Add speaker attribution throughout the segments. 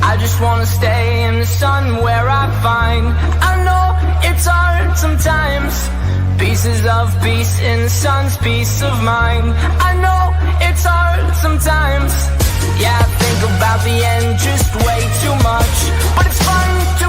Speaker 1: I just wanna stay in the sun where I find. I know it's hard sometimes. Pieces of peace in the sun's peace of mind. I know it's hard sometimes. Yeah, I think about the end just way too much. But it's fun to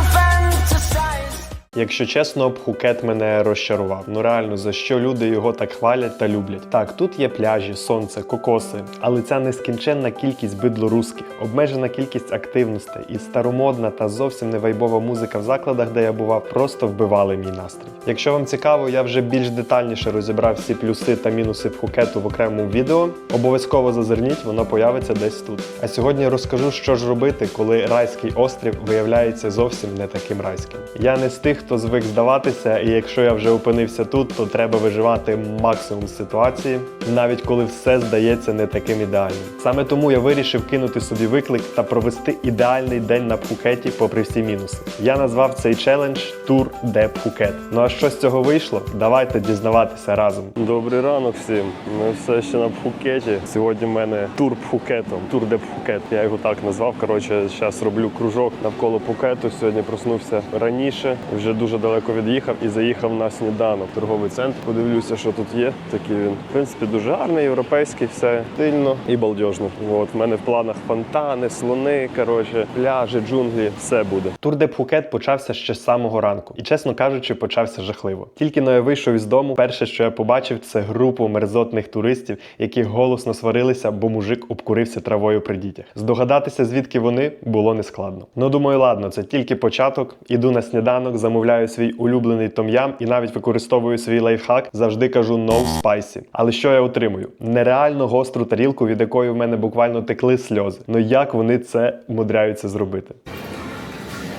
Speaker 2: Якщо чесно, Пхукет мене розчарував. Ну реально, за що люди його так хвалять та люблять. Так, тут є пляжі, сонце, кокоси, але ця нескінченна кількість бидлорусських, обмежена кількість активностей і старомодна та зовсім не вайбова музика в закладах, де я бував, просто вбивали мій настрій. Якщо вам цікаво, я вже більш детальніше розібрав всі плюси та мінуси Пхукету в окремому відео. Обов'язково зазирніть, воно появиться десь тут. А сьогодні розкажу, що ж робити, коли райський острів виявляється зовсім не таким райським. Я не з тих, хто звик здаватися, і якщо я вже опинився тут, то треба виживати максимум ситуації, навіть коли все здається не таким ідеальним. Саме тому я вирішив кинути собі виклик та провести ідеальний день на Пхукеті, попри всі мінуси. Я назвав цей челендж Тур де Пхукет. Ну а що з цього вийшло? Давайте дізнаватися разом. Добрий ранок всім. Ми все ще на Пхукеті. Сьогодні в мене тур Пхукетом. Тур де Пхукет. Я його так назвав. Коротше, зараз роблю кружок навколо Пхукету. Сьогодні проснувся раніше, вже дуже далеко від'їхав і заїхав на сніданок. Торговий центр. Подивлюся, що тут є. Такий він, в принципі, дуже гарний, європейський, все стильно і балдежно. От в мене в планах фонтани, слони, коротше, пляжі, джунглі, все буде. Тур де Пхукет почався ще з самого ранку. І чесно кажучи, почався жахливо. Тільки но я вийшов із дому, перше, що я побачив, це групу мерзотних туристів, які голосно сварилися, бо мужик обкурився травою при дітях. Здогадатися, звідки вони, було нескладно. Ну думаю, ладно, це тільки початок. Іду на сніданок, замовляю свій улюблений том'ям і навіть використовую свій лайфхак. Завжди кажу no spicy. Але що я отримую? Нереально гостру тарілку, від якої в мене буквально текли сльози. Ну як вони це мудряються зробити?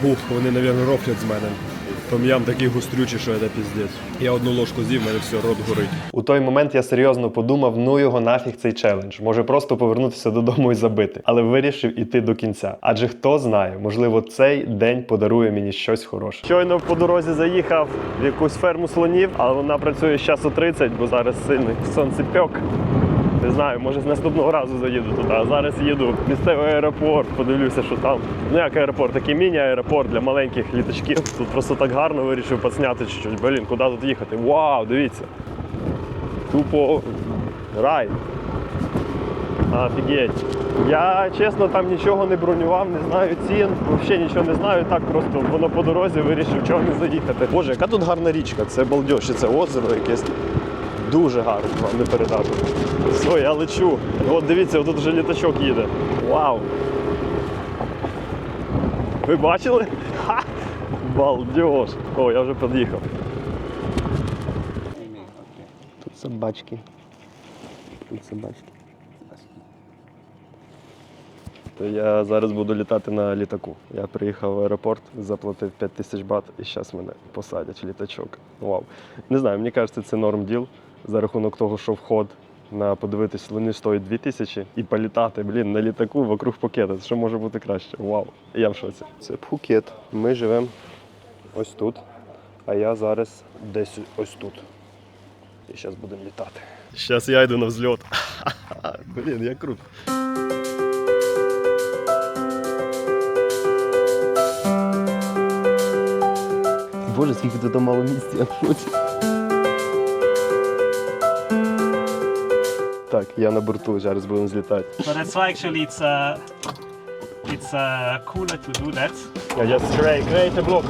Speaker 3: Ух, вони, навірно, рофлять з мене. Том'ям такий гострючий, що це піздець. Я одну ложку з'їв, мене все, рот горить.
Speaker 2: У той момент я серйозно подумав: ну його нафіг цей челендж. Може просто повернутися додому і забити, але вирішив іти до кінця. Адже хто знає, можливо, цей день подарує мені щось хороше. Щойно по дорозі заїхав в якусь ферму слонів, але вона працює з часу 30, бо зараз сильний сонцепьок. Не знаю, може з наступного разу заїду туди. А зараз їду в місцевий аеропорт, подивлюся, що там. Ну як аеропорт, такий міні-аеропорт для маленьких літачків. Тут просто так гарно вирішив підсняти чуть-чуть. Блін, куди тут їхати? Вау, дивіться. Тупо рай. Офігеть. Я чесно там нічого не бронював, не знаю цін, взагалі нічого не знаю. Так просто воно по дорозі вирішив, чого не заїхати. Боже, яка тут гарна річка, це балдеж, і це озеро якесь. Дуже гарно вам не передати. Все, я лечу. От дивіться, тут вже літачок їде. Вау! Ви бачили? Ха! Балдеж! О, я вже під'їхав. Тут собачки. Тут собачки. То я зараз буду літати на літаку. Я приїхав в аеропорт, заплатив 5 тисяч бат і зараз мене посадять в літачок. Вау. Не знаю, мені кажеться, це норм діл за рахунок того, що вход на подивитись вони стоїть 2 тисячі і політати, блін, на літаку вокруг пакета. Що може бути краще? Вау. Я в шоці. Це Пхукет. Ми живемо ось тут, а я зараз десь ось тут. І зараз будемо літати. Зараз я йду на взльот. Блін, я круто.
Speaker 4: Боже, скільки тут мало місця,
Speaker 2: Так, я на борту, зараз будемо злітати.
Speaker 5: So that's why actually it's uh, it's uh, cooler to do that.
Speaker 2: Я just create, create a block.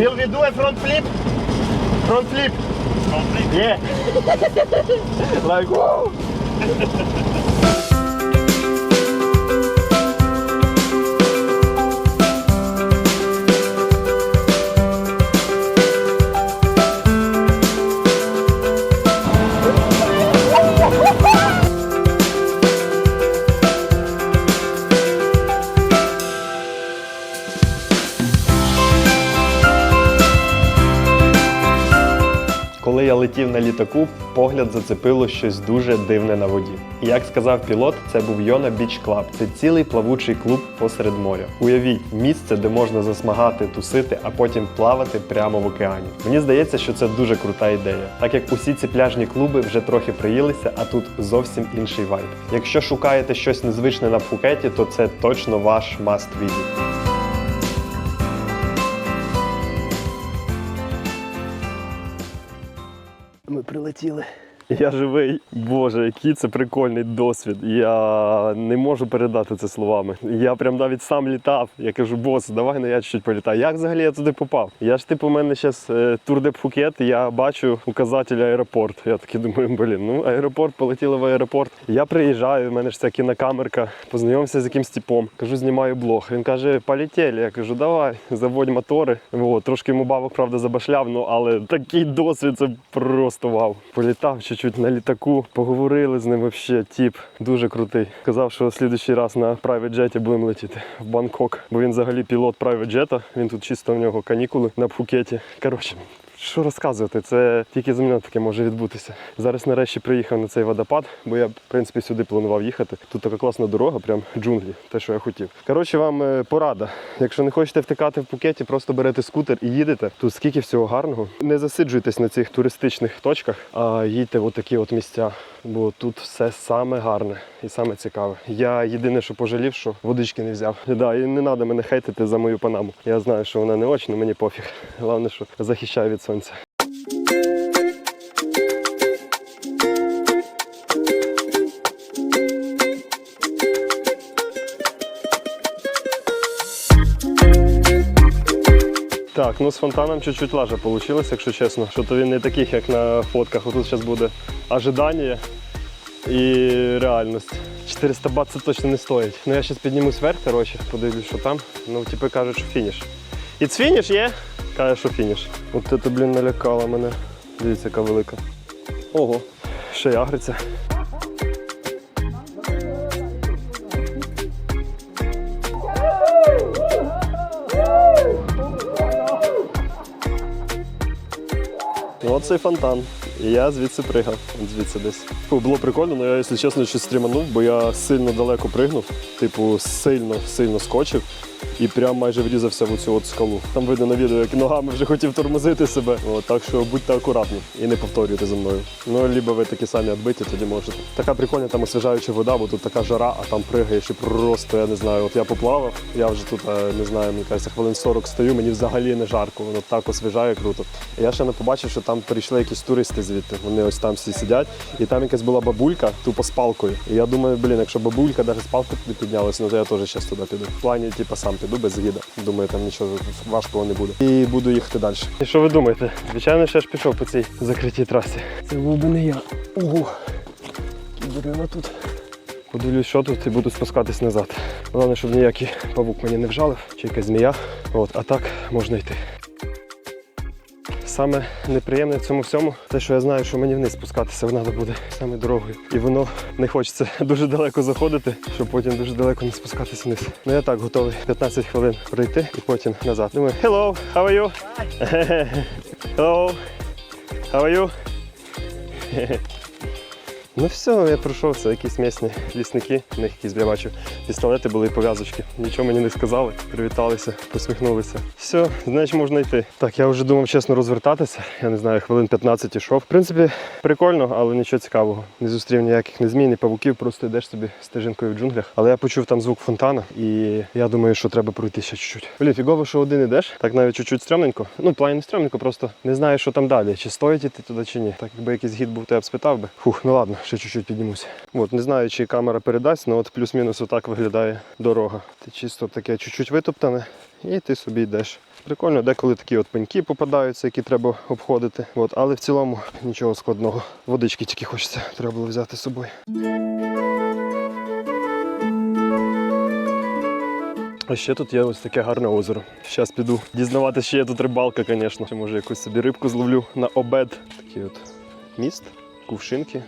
Speaker 2: Will we do a front flip? Front flip?
Speaker 5: Front flip.
Speaker 2: Yeah. like whoa. літаку, погляд зацепило щось дуже дивне на воді. І як сказав пілот, це був Йона Біч Клаб. Це цілий плавучий клуб посеред моря. Уявіть, місце, де можна засмагати, тусити, а потім плавати прямо в океані. Мені здається, що це дуже крута ідея, так як усі ці пляжні клуби вже трохи приїлися, а тут зовсім інший вайб. Якщо шукаєте щось незвичне на Пхукеті, то це точно ваш must visit.
Speaker 4: Прилетіли.
Speaker 2: Я живий. Боже, який це прикольний досвід. Я не можу передати це словами. Я прям навіть сам літав. Я кажу, бос, давай на я чуть політаю. Як взагалі я туди попав? Я ж типу, у мене зараз де Пхукет, я бачу указатель аеропорт. Я такий думаю, блін, ну аеропорт, полетіли в аеропорт. Я приїжджаю, в мене ж ця кінокамерка, познайомився з якимсь типом. Кажу, знімаю блог. Він каже, полетіли. Я кажу, давай, заводь мотори. От, трошки йому бабок, правда, забашляв, ну але такий досвід це просто вау. Політав чуть-чуть на літаку, поговорили з ним вообще. Тіп дуже крутий. Казав, що слідчий раз на private джеті будемо летіти в Бангкок, бо він взагалі пілот private джета. Він тут чисто в нього канікули на Пхукеті. Коротше. Що розказувати, це тільки зі мною таке може відбутися. Зараз нарешті приїхав на цей водопад, бо я, в принципі, сюди планував їхати. Тут така класна дорога, прям джунглі, те, що я хотів. Коротше, вам е, порада. Якщо не хочете втикати в Пукеті, просто берете скутер і їдете. Тут скільки всього гарного. Не засиджуйтесь на цих туристичних точках, а їдьте в такі от місця. Бо тут все саме гарне і саме цікаве. Я єдине, що пожалів, що водички не взяв. Да, і не треба мене хейтити за мою панаму. Я знаю, що вона не очі, але мені пофіг. Головне, що захищає від сонця. Так, ну з фонтаном чуть-чуть лажа вийшло, якщо чесно. Що то він не таких, як на фотках. Отут зараз буде ожидання і реальність. 400 бат це точно не стоїть. Ну я зараз піднімусь вверх, коротше, подивлюсь, що там. Ну, типи кажуть, що фініш. It's фініш є? Каже, що фініш. От це, блін, налякало мене. Дивіться, яка велика. Ого, ще й агриться. Ну, от цей фонтан. І я звідси пригав, звідси десь. Фу, було прикольно, але я, якщо чесно, щось стріманув, бо я сильно далеко пригнув, типу, сильно, сильно скочив і прям майже врізався в цю от скалу. Там видно на відео, як ногами вже хотів тормозити себе. От, так що будьте акуратні і не повторюйте за мною. Ну, либо ви такі самі відбиті, тоді можете. Така прикольна там освіжаюча вода, бо тут така жара, а там пригаєш і просто, я не знаю, от я поплавав, я вже тут, е, не знаю, мені кажеться, хвилин 40 стою, мені взагалі не жарко, воно так освіжає круто. Я ще не побачив, що там прийшли якісь туристи звідти. Вони ось там всі сидять, і там якась була бабулька, тупо з палкою. І я думаю, блін, якщо бабулька навіть з палкою піднялась, ну то я теж зараз туди піду. В плані, типу, сам піду без гіда. Думаю, там нічого важкого не буде. І буду їхати далі. І що ви думаєте? Звичайно, що я ж пішов по цій закритій трасі. Це був би не я. Ого. Дерева тут. Подивлюсь, що тут і буду спускатись назад. Головне, щоб ніякий павук мені не вжалив, чи якась змія. От, а так можна йти. Саме неприємне в цьому всьому, те, що я знаю, що мені вниз спускатися треба буде саме дорогою. І воно не хочеться дуже далеко заходити, щоб потім дуже далеко не спускатися вниз. Ну я так готовий 15 хвилин пройти і потім назад. Думаю, hello, how are you? hello, how are you? Ну все, я пройшов, це якісь місні лісники, в них якісь я бачу пістолети були і пов'язочки. Нічого мені не сказали, привіталися, посміхнулися. Все, значить можна йти. Так, я вже думав чесно розвертатися. Я не знаю, хвилин 15 ішов. В принципі, прикольно, але нічого цікавого. Не зустрів ніяких не змін, ні павуків, просто йдеш собі стежинкою в джунглях. Але я почув там звук фонтана, і я думаю, що треба пройти ще чуть-чуть. Блін, фігово, що один ідеш, так навіть чуть-чуть стрьомненько. Ну, плані не стрьомненько, просто не знаю, що там далі. Чи стоїть іти туди, чи ні. Так якби якийсь гід був, то я б спитав би. Фух, ну ладно, ще чуть-чуть піднімуся. От, не знаю, чи камера передасть, але от плюс-мінус отак виглядає дорога. Ти чисто таке чуть-чуть витоптане, і ти собі йдеш. Прикольно, деколи такі от пеньки попадаються, які треба обходити. От, але в цілому нічого складного. Водички тільки хочеться, треба було взяти з собою. А ще тут є ось таке гарне озеро. Зараз піду дізнаватися, чи є тут рибалка, звісно. Може якусь собі рибку зловлю на обед. Такий от міст, кувшинки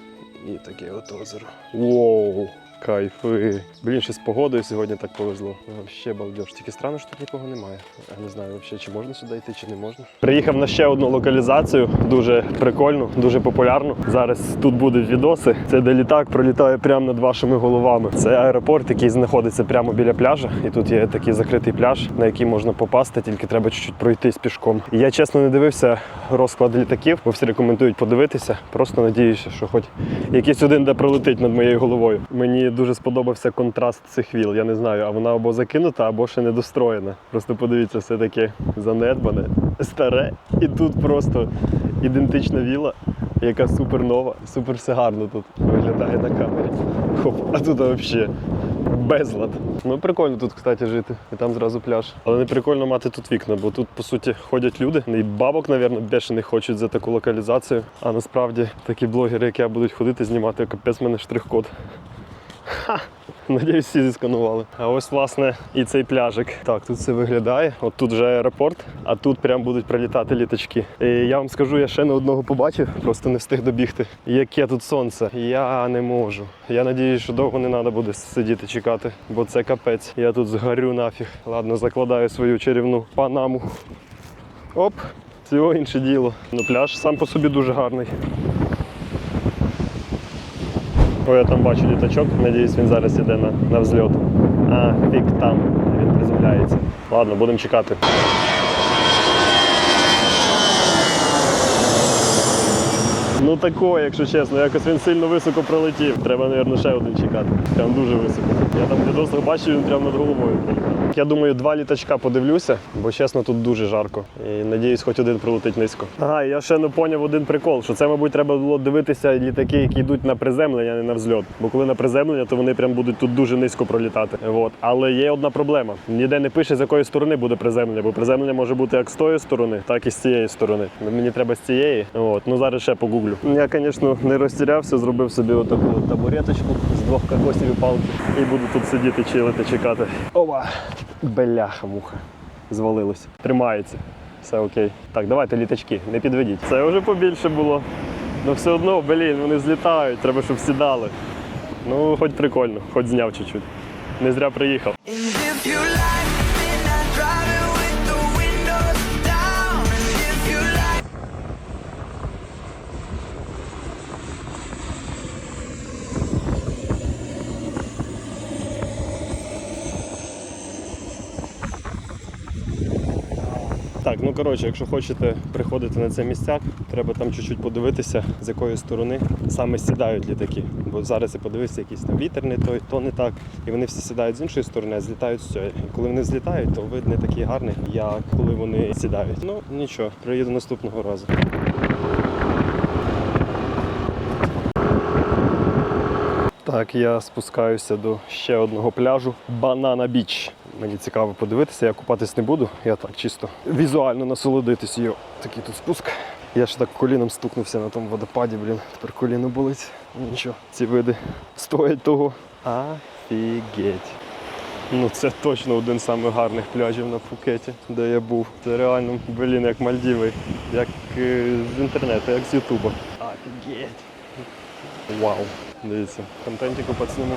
Speaker 2: і таке от озеро. Воу!
Speaker 3: Кайфи. Блін, ще з погодою сьогодні так повезло. Ще балдеж. Тільки странно, що тут нікого немає. Я не знаю взагалі, чи можна сюди йти, чи не можна.
Speaker 2: Приїхав на ще одну локалізацію, дуже прикольну, дуже популярну. Зараз тут будуть відоси. Це де літак пролітає прямо над вашими головами. Це аеропорт, який знаходиться прямо біля пляжа. І тут є такий закритий пляж, на який можна попасти, тільки треба чуть-чуть пройтись пішком. І я чесно не дивився розклад літаків, бо всі рекомендують подивитися. Просто надіюся, що хоч якийсь один де пролетить над моєю головою. Мені дуже сподобався контраст цих віл. Я не знаю, а вона або закинута, або ще недостроєна. Просто подивіться, все таке занедбане, старе. І тут просто ідентична віла, яка супер нова, супер все гарно тут виглядає на камері. Хоп, а тут взагалі безлад. Ну прикольно тут, кстати, жити. І там зразу пляж. Але не прикольно мати тут вікна, бо тут, по суті, ходять люди. І бабок, мабуть, не хочуть за таку локалізацію. А насправді такі блогери, як я, будуть ходити, знімати капець мене штрих-код. Ха! Надіюсь, всі зісканували. А ось, власне, і цей пляжик. Так, тут все виглядає. От тут вже аеропорт, а тут прям будуть прилітати літачки. І я вам скажу, я ще не одного побачив, просто не встиг добігти. Яке тут сонце. Я не можу. Я надіюсь, що довго не треба буде сидіти чекати, бо це капець. Я тут згорю нафіг. Ладно, закладаю свою чарівну панаму. Оп, всього інше діло. Ну, пляж сам по собі дуже гарний. О, я там бачу літачок, надіюсь, він зараз іде на, на взльот. А, фік там, він приземляється. Ладно, будемо чекати. Ну такое, якщо чесно, якось він сильно високо пролетів. Треба, мабуть, ще один чекати. Прям дуже високо. Я там в відосах бачив, він прямо над головою пролітав. Я думаю, два літачка подивлюся, бо чесно, тут дуже жарко. І надіюсь, хоч один пролетить низько. Ага, я ще не поняв один прикол, що це, мабуть, треба було дивитися літаки, які йдуть на приземлення, а не на взльот. Бо коли на приземлення, то вони прям будуть тут дуже низько пролітати. От. Але є одна проблема. Ніде не пише, з якої сторони буде приземлення, бо приземлення може бути як з тої сторони, так і з цієї сторони. Мені треба з цієї. От. Ну зараз ще погуглю. Я, звісно, не розтірявся, зробив собі отаку от табуреточку з двох кокосів і палки. І буду тут сидіти, чилити, чекати. Ова! Беляха муха. Звалилось. Тримається. Все окей. Так, давайте літачки, не підведіть. Це вже побільше було. Ну все одно, блін, вони злітають, треба, щоб сідали. Ну, хоч прикольно, хоч зняв чуть-чуть. Не зря приїхав. Так, ну коротше, якщо хочете приходити на цей місцяк, треба там чуть-чуть подивитися, з якої сторони саме сідають літаки. Бо зараз я подивився, якийсь там вітер не той, то не так. І вони всі сідають з іншої сторони, а злітають з цієї. І коли вони злітають, то вид не такий гарний, як коли вони сідають. Ну нічого, приїду наступного разу. Так, я спускаюся до ще одного пляжу Банана Біч. Мені цікаво подивитися, я купатись не буду. Я так чисто візуально насолодитись. Йо, такий тут спуск. Я ж так коліном стукнувся на тому водопаді, блін. Тепер коліно болить. Нічого, ці види стоять того. Офігеть. Ну це точно один з самих гарних пляжів на Пхукеті, де я був. Це реально, блін, як Мальдіви, як е, з інтернету, як з Ютуба. Офігеть. Вау. Дивіться, контентіку пацану.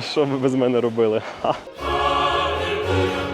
Speaker 2: Що ви без мене робили? Ха. Hallelujah.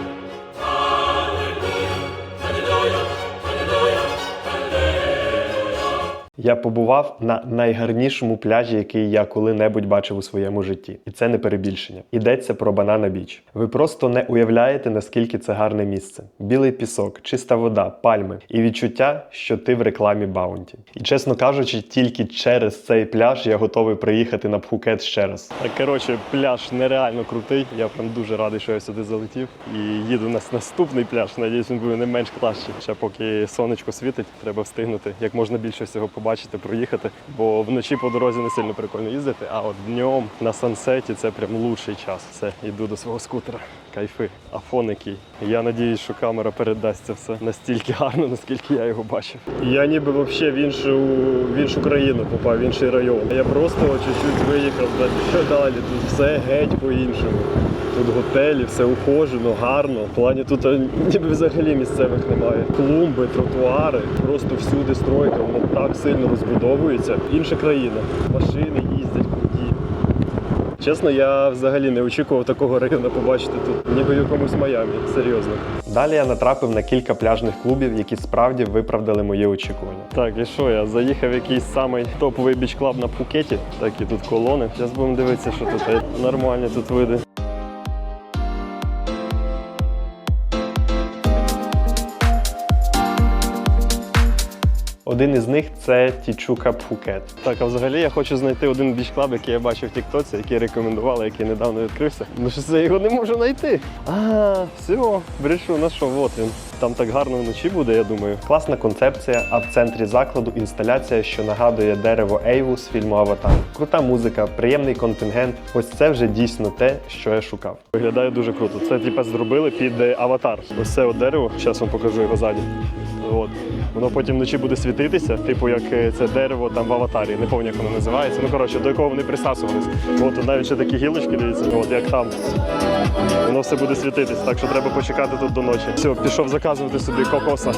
Speaker 2: Я побував на найгарнішому пляжі, який я коли-небудь бачив у своєму житті, і це не перебільшення. Йдеться про Банана Біч. Ви просто не уявляєте, наскільки це гарне місце: білий пісок, чиста вода, пальми і відчуття, що ти в рекламі Баунті. І чесно кажучи, тільки через цей пляж я готовий приїхати на Пхукет ще раз. Так, коротше, пляж нереально крутий. Я прям дуже радий, що я сюди залетів. І їду на наступний пляж. Надіюсь, він буде не менш кращий. Ще поки сонечко світить, треба встигнути як можна більше всього побачити, проїхати. Бо вночі по дорозі не сильно прикольно їздити, а от днем на сансеті це прям лучший час. Все, йду до свого скутера. Кайфи, а фон який. Я надіюсь, що камера передасть це все настільки гарно, наскільки я його бачив. Я ніби взагалі в іншу, в іншу країну попав, в інший район. Я просто чуть-чуть виїхав. Що далі? Тут все геть по-іншому. Тут готелі, все ухожено, гарно. В плані тут е, ніби взагалі місцевих немає. Клумби, тротуари, просто всюди стройка, воно так сильно розбудовується. Інша країна. Машини їздять круті. Чесно, я взагалі не очікував такого району побачити тут, ніби в якомусь Майамі. Серйозно.
Speaker 6: Далі я натрапив на кілька пляжних клубів, які справді виправдали мої очікування.
Speaker 2: Так, і що, я заїхав в якийсь самий топовий біч-клаб на Пхукеті. Такі тут колони. Зараз будемо дивитися, що тут. Нормальні тут види.
Speaker 6: Один із них це Тічука Пхукет.
Speaker 2: Так, а взагалі я хочу знайти один біч-клаб, який я бачив в Тіктоці, який рекомендували, який недавно відкрився. Ну що це його не можу знайти. А, все, брешу, на що, от він. Там так гарно вночі буде, я думаю.
Speaker 6: Класна концепція, а в центрі закладу інсталяція, що нагадує дерево Ейву з фільму Аватар. Крута музика, приємний контингент. Ось це вже дійсно те, що я шукав.
Speaker 2: Виглядає дуже круто. Це типа зробили під е, аватар. Ось це от дерево. Зараз вам покажу його ззаді. От. Воно потім вночі буде світитися, типу як е, це дерево там в аватарі. Не пам'ятаю, як воно називається. Ну коротше, до якого вони присасувались. От навіть ще такі гілочки, дивіться, от як там. Воно все буде світитися, так що треба почекати тут до ночі. Все, пішов заказувати собі кокоса.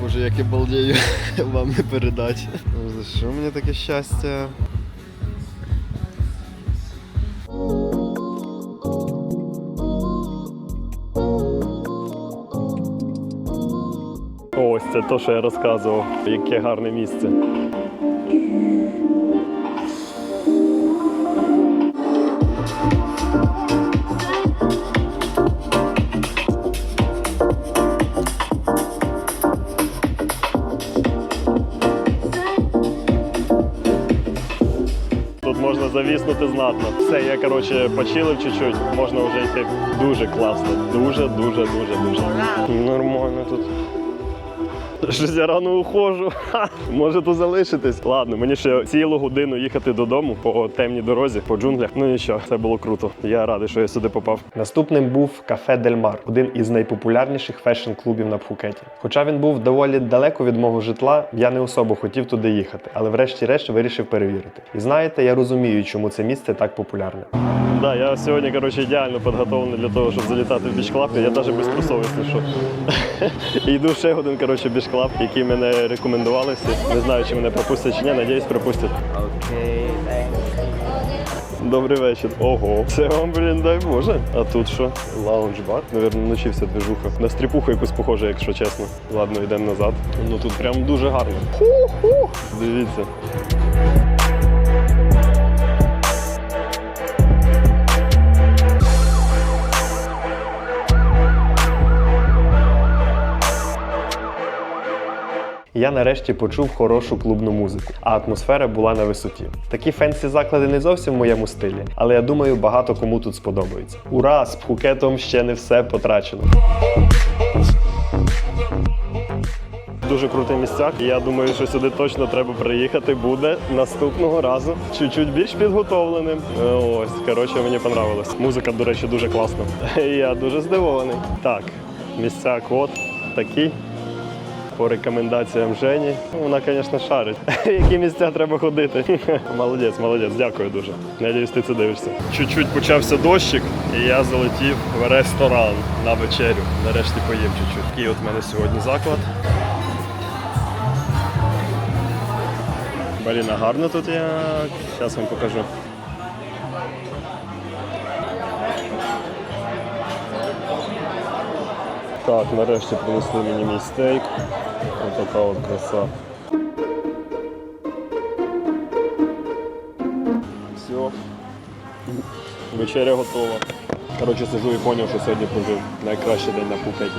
Speaker 7: Боже, як я балдею, вам не передати. Ну, За що мені таке щастя?
Speaker 2: Ось це то, що я розказував. Яке гарне місце. Можна завіснути знатно. Все, я коротше почилив чуть-чуть, можна вже йти. Дуже класно. Дуже, дуже, дуже, дуже. Нормально тут. Щось я рано ухожу. Ха, може тут залишитись. Ладно, мені ще цілу годину їхати додому по темній дорозі, по джунглях. Ну нічого, це було круто. Я радий, що я сюди попав.
Speaker 6: Наступним був кафе Дель Мар, один із найпопулярніших фешн-клубів на Пхукеті. Хоча він був доволі далеко від мого житла, я не особо хотів туди їхати, але врешті-решт вирішив перевірити. І знаєте, я розумію, чому це місце так популярне.
Speaker 2: Да, я сьогодні коротше, ідеально підготовлений для того, щоб залітати в біч-клаб. Я навіть без трусовості, що. І йду ще один коротше, біч-клаб, який мене рекомендувалися. Не знаю, чи мене пропустять чи ні, надіюсь, пропустять.
Speaker 8: Окей.
Speaker 2: Добрий вечір. Ого, це вам, блін, дай Боже. А тут що? Лаунж-бар. Навірно, навчився движуха. На стріпуху якусь похоже, якщо чесно. Ладно, йдемо назад. Ну тут прям дуже гарно. Ху-ху. Дивіться.
Speaker 6: Я нарешті почув хорошу клубну музику, а атмосфера була на висоті. Такі фенсі заклади не зовсім в моєму стилі, але я думаю, багато кому тут сподобається. Ура! З Пхукетом ще не все потрачено.
Speaker 2: Дуже крутий місцяк. І я думаю, що сюди точно треба приїхати буде наступного разу. Чуть-чуть більш підготовленим. Е, Ось, коротше, мені понравилось. Музика, до речі, дуже класна. Я дуже здивований. Так, місцяк от такий. По рекомендаціям Жені. Ну, Вона, звісно, шарить. Які місця треба ходити. Молодець, молодець, дякую дуже. Надіюсь, ти це дивишся. Чуть-чуть почався дощик, і я залетів в ресторан на вечерю. Нарешті поїм чуть-чуть. Такий от в мене сьогодні заклад. Блін, а гарно тут як. Зараз вам покажу. Так, нарешті принесли мені мій стейк. Ось така от краса. Все. Вечеря готова. Коротше, сижу і зрозумів, що сьогодні прожив найкращий день на Пхукеті.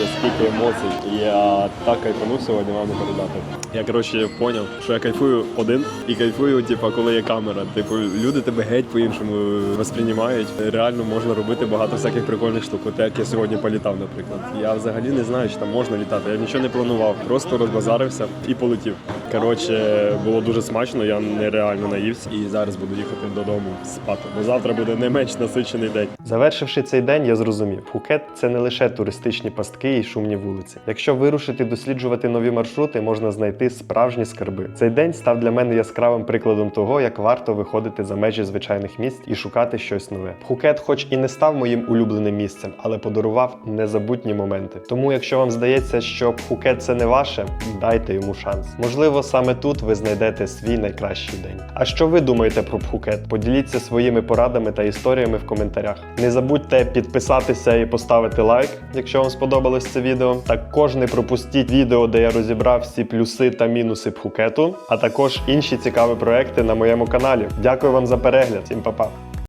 Speaker 2: Вообще стільки емоцій. Я так кайфанув сьогодні, вам не. Я коротше зрозумів, що я кайфую один і кайфую, типу, коли є камера. Типу, люди тебе геть по-іншому восприймають. Реально можна робити багато всяких прикольних штук. От як я сьогодні політав, наприклад. Я взагалі не знаю, чи там можна літати. Я нічого не планував, просто розбазарився і полетів. Коротше, було дуже смачно, я нереально наївся і зараз буду їхати додому спати. Бо завтра буде не менш насичений день.
Speaker 6: Завершивши цей день, я зрозумів, Пхукет це не лише туристичні пастки і шумні вулиці. Якщо вирушити досліджувати нові маршрути, можна знайти справжні скарби. Цей день став для мене яскравим прикладом того, як варто виходити за межі звичайних місць і шукати щось нове. Пхукет, хоч і не став моїм улюбленим місцем, але подарував незабутні моменти. Тому, якщо вам здається, що Пхукет це не ваше, дайте йому шанс. Можливо,
Speaker 2: Можливо, саме тут ви знайдете свій найкращий день. А що ви думаєте про Пхукет? Поділіться своїми порадами та історіями в коментарях. Не забудьте підписатися і поставити лайк, якщо вам сподобалось це відео. Також не пропустіть відео, де я розібрав всі плюси та мінуси Пхукету, а також інші цікаві проекти на моєму каналі. Дякую вам за перегляд. Всім па-па!